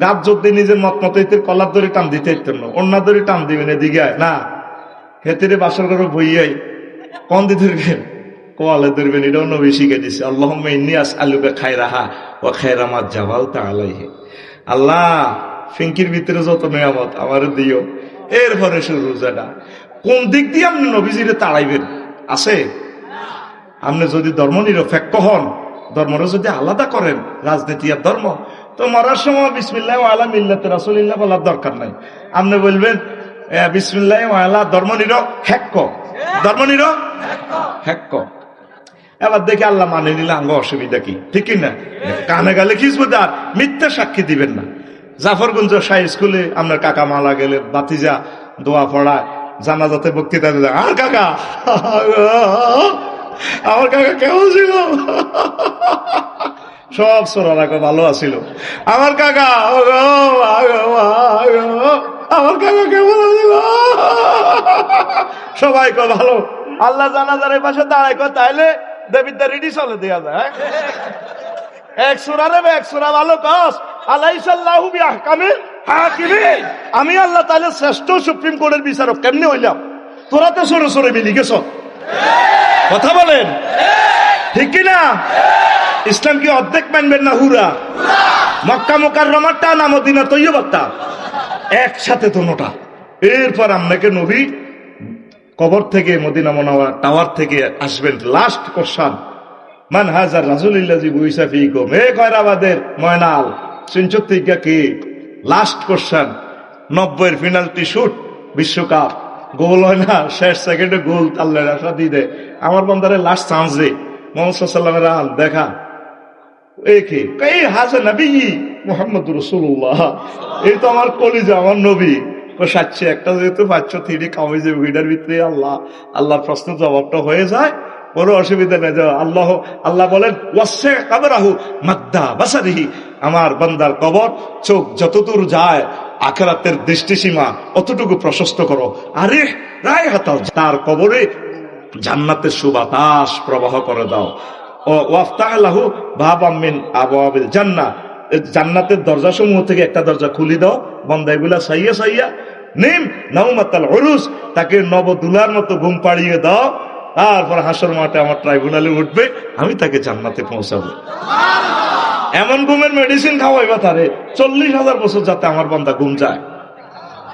গাছ যদি নিজের মত মতো কলার দড়ি টান দিতে না অন্য দড়ি টান দিবেন, এদিকে। না, হেতেরে বাসর করে বইয়াই কন দি ধরবেন? কোয়ালে ধরবেন এটাও নবী শিখে দিছে। আল্লাহ ইন্নিয়াস আলুকে খাই রাহা ও খাই রামাত জাবাল তা আলাইহে। আল্লাহ ফিঙ্কির ভিতরে যত নিয়ামত, আমার দিও। এরপরে শুরু রোজাটা। কোন দিক দিয়ে আপনি নবীজিরে তাড়াইবেন? আছে? আপনি যদি ধর্ম নিরপেক্ষ হন ধর্মটা যদি আলাদা করেন, রাজনীতি আর ধর্ম তো মরার সময় বিসমিল্লাহ আলা মিল্লাতে রাসুলিল্লাহ বলার দরকার নাই। আপনি বলবেন বিসমিল্লাহ আলা ধর্ম নির হ্যাক্ক ধর্ম নির হ্যাক্ক এবার দেখে আল্লাহ মানে নিলে আঙ্গ অসুবিধা কি? ঠিক না কানে গালে খিসবুদার মিথ্যা সাক্ষী দিবেন না। জাফরগঞ্জ শাহ স্কুলে আপনার কাকা মালা গেলে বাতিজা দোয়া পড়ায়, জানাজাতে বক্তৃতা দিলে আর কাকা, আমার কাকা কেমন ছিল? সব সোনারা ভালো আছিল। আমার কাকা আমার কাকা কেমন আছিল? সবাই কো ভালো। আল্লাহ জানাজার এই পাশে দাঁড়ায় কো, তাইলে দেবিদ্যা রেডি চলে দেওয়া যায় এক সুরা রে এক সুরা ভালো আলাইসাল্লাহু বিআহকামিল হাকিমিন। আমি আল্লাহ তাআলা শ্রেষ্ঠ সুপ্রিম কোর্টের বিচারক, কেমনে হইলাম? তোরা তো সরে সরে মিলি গেছ। কথা বলেন। ঠিক কি না ইসলাম কি অর্ধেক মানবেন না হুরা। মক্কা মোকার রমারটা না মদিনা তৈয়বারটা একসাথে দোনোটা এরপর আপনাকে নবী কবর থেকে মদিনা মনোয়া টাওয়ার থেকে আসবেন লাস্ট কোশ্চান মান হাজার রাজুলিল্লাজি বুইসা ফিকুম। এ কয়রাবাদের ময়নাল সিনচত্তিকা কি লাস্ট কোশ্চান নব্বইয়ের ফিনালটি শুট বিশ্বকাপ। গোল হয় না, শেষ সেকেন্ডে গোল তাল্লের আশা দিয়ে দেয়। আমার বন্দারে লাস্ট চান্স দে মোহাম্মদ সাল্লামের আল দেখা। নবী মোহাম্মদ রসুল্লাহ এই তো আমার কলিজা, আমার নবী। একটা যেহেতু আল্লাহ প্রশ্ন জবাবটা হয়ে যায়, কোনো অসুবিধা নেই। আল্লাহ আল্লাহ বলেন আমার বান্দার কবর, চোখ যতদূর যায়, আখেরাতের দৃষ্টিসীমা অতটুকু প্রশস্ত করো। আরে, রায় হাতাও তার কবরে জান্নাতের সুবাতাস প্রবাহ করে দাও। ও ওয়াফতাহু ভাবামিন আবাবিল জান্নাহ। জান্নাতের দরজা সমূহ থেকে একটা দরজা খুলি দাও। বন্দাইগুলা সাইয়া সাইয়া নিম নাউমাতাল উরুস তাকে নবদুলার মতো ঘুম পাড়িয়ে দাও। তারপর হাসর মাঠে আমার ট্রাইব্যুনালে উঠবে আমি তাকে জান্নাতে পৌঁছাবো। এমন ঘুমের মেডিসিন খাওয়াইবা তারে চল্লিশ হাজার বছর যাতে আমার বন্দা ঘুম যায়।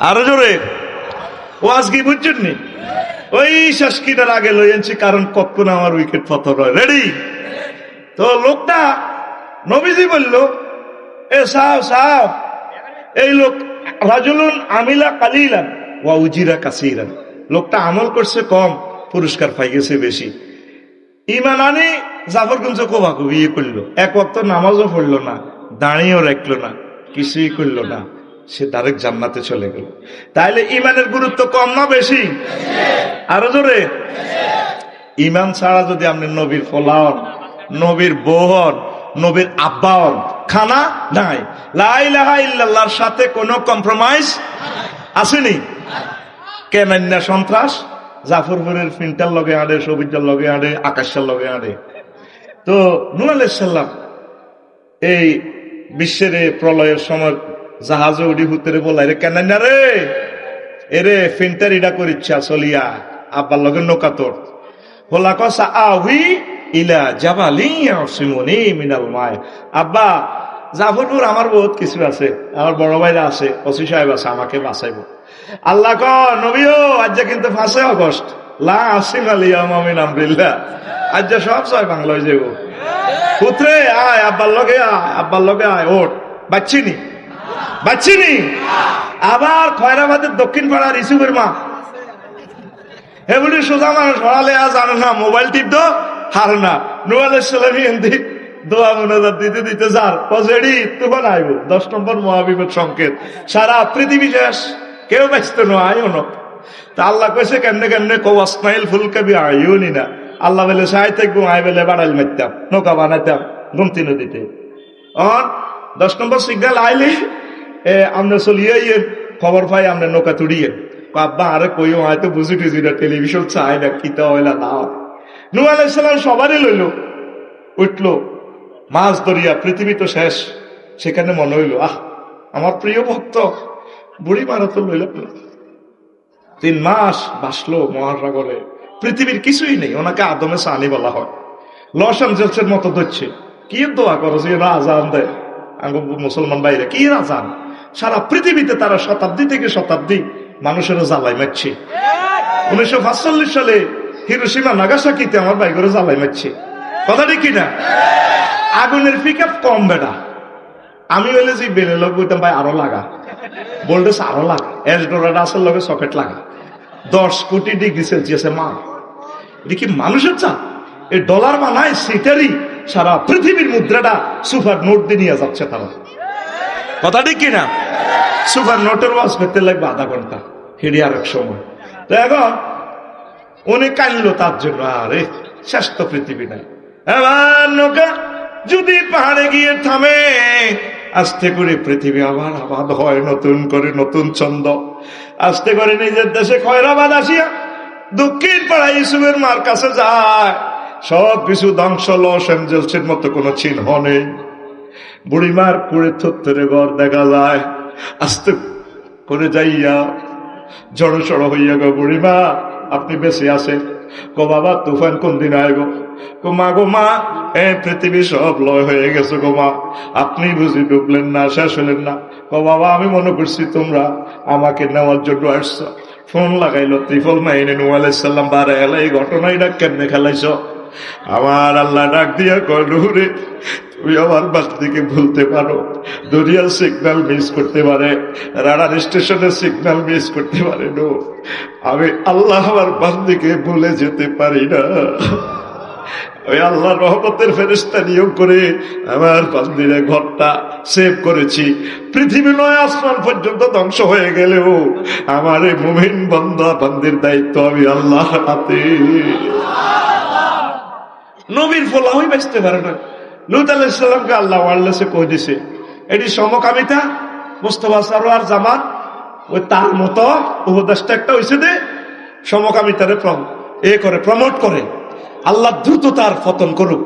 আরও জোরে। ও আজকে বুঝছেন নি? ওই শাসকিটার আগে লইয়েছি কারণ কখন আমার উইকেট পতন হয়। রেডি তো লোকটা নবীজি বলল, এ সাহ সাহ। এই লোক রাজুলুন আমিলা কালিলান ওয়া উজিরা কাসিরান। লোকটা আমল করছে কম, পুরস্কার পাই গেছে বেশি। ইমান আনি জাফরগঞ্জ কোভাকু বিয়ে করল। এক ওয়াক্ত নামাজও পড়ল না, দাঁড়িয়েও রাখল না, কিছুই করল না। সে ডাইরেক্ট জান্নাতে চলে গেল। তাইলে ইমানের গুরুত্ব কম না বেশি? আরও জোরে। ইমান ছাড়া যদি আপনি নবীর ফলান নবীর বহন, নবীর আব্বাহন খানা নাই। লাইলাহা সাথে কোনো কম্প্রোমাইজ আসেনি? কেনান্যা সন্ত্রাস? জাফরপুরের ফিনটার লগে আড়ে সবিজার লগে আড়ে আকাশের লগে আড়ে তো নুন আলাইসাল্লাম এই বিশ্বের প্রলয়ের সময় জাহাজে উডি হুতেরে বলাই রে কেন রে? এরে ফিনটার ইডা করিচ্ছা চলিয়া, আব্বার লগে নৌকা তোর। হোলা কসা আহি ইলা জাবালি সিমনি মিনাল মায় আব্বা, জাফরপুর আমার বহুত কিছু আছে, আমার বড় ভাইরা আছে, ওসি সাহেব আছে, আমাকে বাঁচাইব। আল্লাহ ক নবীও আজ কিন্তু ফাঁসে অগস্ট লা আসিম আলিয়া মামিন আমরিল্লা আজ সব ছয় বাংলা হয়ে যাব পুত্রে আয়, আব্বার লগে আয়, আব্বার লগে আয়, ওঠ বাচ্চিনি বাচ্চিনি আবার খয়রাবাদের দক্ষিণ পাড়ার ইসুফের মা। এগুলি সোজা মানুষ হরালে আজ জানে না, মোবাইল টিপ দো হার না। নুয়ালের সালামি এন্দি সংকেত। পৃথিবী তা আল্লাহ কেমনে কেমনে আল্লাহ আই নৌকা বানাইতাম, গুমতি নদীতে। দশ নম্বর সিগন্যাল আইলে আমরা চলিয়ে খবর পাই, আমরা নৌকা তুড়িয়ে। আব্বা, আরে কইও হয়তো বুঝি টুঝি না টেলিভিশন চাই না কিতা হইলা না নু আলাইসালাম সবারই লইল। উঠল। মাছ ধরিয়া, পৃথিবী তো শেষ। সেখানে মনে হইল, আহ, আমার প্রিয় ভক্ত, বুড়ি মারা তো লইল না। তিন মাস বাসলো মহাসাগরে। পৃথিবীর কিছুই নেই, ওনাকে আদমে সানি বলা হয়। লস অ্যাঞ্জেলসের মতো ধরছে। কি দোয়া করো যে রাজান দেয়। মুসলমান বাইরে, কি রাজান? সারা পৃথিবীতে তারা শতাব্দী থেকে শতাব্দী মানুষের জ্বালাই মারছে। উনিশশো পাঁচচল্লিশ সালে হিরোসীমা নাগাসাকিতে আমার করে জ্বালাই মারছে। কথাটি কি না? আগুনের পিক আপ কম বেটা। আমি হইলে যে বেলে লোক বইতাম, ভাই, আরও লাগা। ভোল্টেজ আরও লাগা। এস ডোলার আসল লগে সকেট লাগা। দশ কোটি ডিগ্রি সেলসিয়াসে এটা কি মানুষের চাপ এই ডলার বানায় সেটারই সারা পৃথিবীর মুদ্রাটা সুপার নোট দিয়ে নিয়ে যাচ্ছে তারা। কথা ঠিক কিনা সুপার নোটের ওয়াজ করতে লাগবে আধা ঘণ্টা। হেডি আর এক সময়। তো এখন উনি কানলো তার জন্য, আরে, শেষ তো পৃথিবী নাই। নৌকা যদি পাহাড়ে গিয়ে থামে আস্তে করে পৃথিবী আবার আবাদ হয়, নতুন করে নতুন ছন্দ। আস্তে করে নিজের দেশে খয়রাবাদ আসিয়া দক্ষিণ পাড়া ইসুবের মার কাছে যায়। সব কিছু ধ্বংস, লস অ্যাঞ্জেলসের মতো কোনো চিহ্ন নেই। বুড়িমার পুরে থত্তরে ঘর দেখা যায়। আস্তে করে যাইয়া জড়ো সড়ো হইয়া গো বুড়িমা, আপনি বেঁচে আছেন। গো বাবা, তুফান কোন দিন আয় গো? গো মা গো মা, এ পৃথিবী সব লয় হয়ে গেছে গো মা। আপনি বুঝি ডুবলেন না, শেষ হলেন না। গো বাবা, আমি মনে করছি তোমরা আমাকে নেওয়ার জন্য আসছো। ফোন লাগাইলো ত্রিফল মাইনে নু আলাইসাল্লাম বারে এলা এই ঘটনাটা কেমনে খেলাইছ? আমার আল্লাহ ডাক দিয়া কনুরে তুমি আমার বাস থেকে ভুলতে পারো। দরিয়ার সিগন্যাল মিস করতে পারে রাডার স্টেশনের সিগন্যাল মিস করতে পারে নো আমি আল্লাহ আমার বাস থেকে ভুলে যেতে পারি না। ওই আল্লাহ রহমতের ফেরিস্তা নিয়োগ করে আমার পাঁচ দিনে ঘরটা সেভ করেছি। পৃথিবী নয়, আসমান পর্যন্ত ধ্বংস হয়ে গেলেও আমার এই মুমিন বন্ধা বন্দির দায়িত্ব আমি আল্লাহ হাতে। নবীর ফলাহই বাঁচতে পারে না। লুত আলাইসাল্লামকে আল্লাহ আল্লাহ কই দিছে? এটি সমকামিতা, মোস্তফা সারোয়ার জামান ওই তার মতো উপদেশটা একটা হয়েছে দে সমকামিতারে এ করে প্রমোট করে। আল্লাহ দ্রুত তার পতন করুক।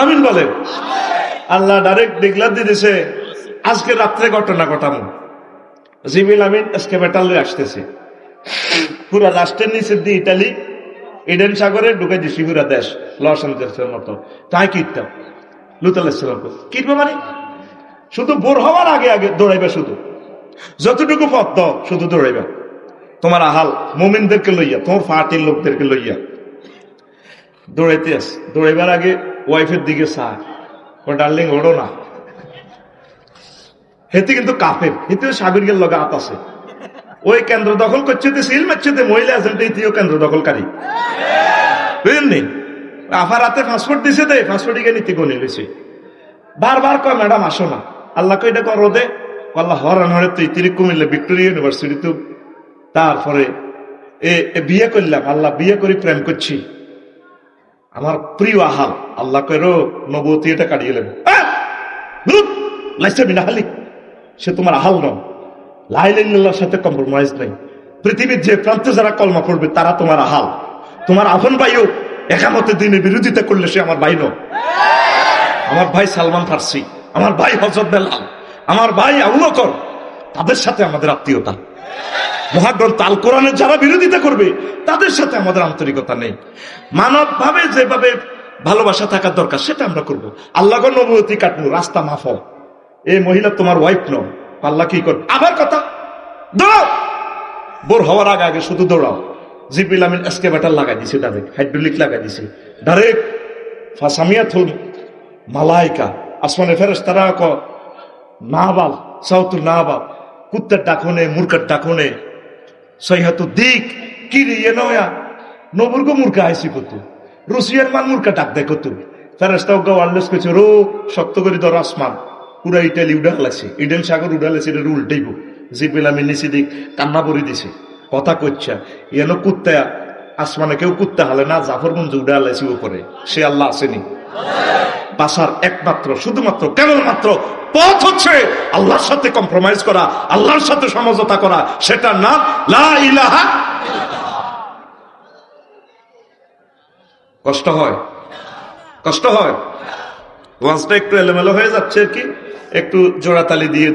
আমিন বলেন। আল্লাহ ডাইরেক্ট ডিগলার দিয়ে দিছে, আজকে রাত্রে ঘটনা ঘটানো জিমিল আমিন আজকে মেটালে আসতেছে। পুরা রাষ্ট্রের নিচে দিয়ে ইটালি ইডেন সাগরে ঢুকে দিছি পুরা দেশ, লস অ্যাঞ্জেলসের মতো। তাই কিনতাম লুতালাম কিনবে মানে শুধু বোর হওয়ার আগে আগে দৌড়াইবে শুধু। যতটুকু পথ শুধু দৌড়াইবে। তোমার আহাল, মোমিনদেরকে লইয়া, তোমার ফাটির লোকদেরকে লইয়া। দৌড়াইতে আস। দৌড়াইবার আগে ওয়াইফের দিকে ও ডার্লিং, ওড়ো না। হেতে কিন্তু কাপের হেতে সাগরিকের লগে আত আছে। ওই কেন্দ্র দখল করছে সিল মারছে মহিলা আছেন তৃতীয় কেন্দ্র দখলকারী। বুঝলেননি আফার হাতে পাসপোর্ট দিছে দে পাসপোর্ট গিয়ে নীতি গণি লইছে বারবার কয়, ম্যাডাম, আসো না। আল্লাহ কই এটা করো দে। আল্লাহ হরান হরে তুই তিরি কুমিল্লা ভিক্টোরিয়া ইউনিভার্সিটি তো তারপরে এ বিয়ে করলাম, আল্লাহ বিয়ে করি প্রেম করছি। আমার প্রিয় আহাল, আল্লাহ কেরো নবতী, এটা কাটিয়ে মিনাহালি সে তোমার আহাল নয়। লাইলার সাথে কম্প্রোমাইজ নেই। পৃথিবীর যে প্রান্তে যারা কলমা পড়বে, তারা তোমার আহাল। তোমার আফন ভাইও একামতের দিনে বিরোধিতা করলে সে আমার ভাই নয়। আমার ভাই সালমান ফার্সি, আমার ভাই হজরত বেলাল, আমার ভাই আউলকর তাদের সাথে আমাদের আত্মীয়তা। মহাগ্রন্থ আল কোরআনের যারা বিরোধিতা করবে, তাদের সাথে আমাদের আন্তরিকতা নেই। মানব ভাবে যেভাবে ভালোবাসা থাকার দরকার, সেটা আমরা করব। আল্লাহ নবতী কাটবো, রাস্তা মাফ এই মহিলা তোমার ওয়াইফ ন আল্লাহ কি কর? আবার কথা। দৌড়াও। বোর হওয়ার আগে আগে শুধু দৌড়াও। জিপিল আমিন এসকেভেটার লাগাই দিছি ডাইরেক্ট হাইড্রোলিক লাগাই দিছি। ডাইরেক্ট ফাসামিয়া থুল মালাইকা আসমানে ফেরেস তারা ক না বাল সাউতুর না বাল কুত্তার ডাকনে, মূর্খার ডাকনে সৈহাতু দিক কি রে ইয়ে নয়া? নবুর্গ মূর্খা আইসি কত? রুসিয়ার মান মূর্খা ডাক দেয় কত? ফেরেস্তা ওগা ওয়ারলেস কইছে রো শক্ত করে ধর আসমান। পুরা ইটালি উড়া লাগছে ইডেন সাগর উড়া লাগছে এটা উল্টাইব জিপিল আমি নিচে দিক, কান্না পরি দিছে। কথা কইছা এন কুত্তা, আসমানে কেউ কুত্তা হালে না, জাফরগঞ্জ উড়া লাইছি উপরে। সে আল্লাহ আসেনি। বাসার একমাত্র, শুধুমাত্র, কেবলমাত্র পথ হচ্ছে আল্লাহর সাথে কম্প্রোমাইজ করা, আল্লাহর সাথে সমঝোতা করা। সেটার নাম লা ইলাহা কষ্ট হয়? কষ্ট হয়? ওয়াজটা একটু এলোমেলো হয়ে যাচ্ছে আর কি। একটু জোড়াতালি দিয়ে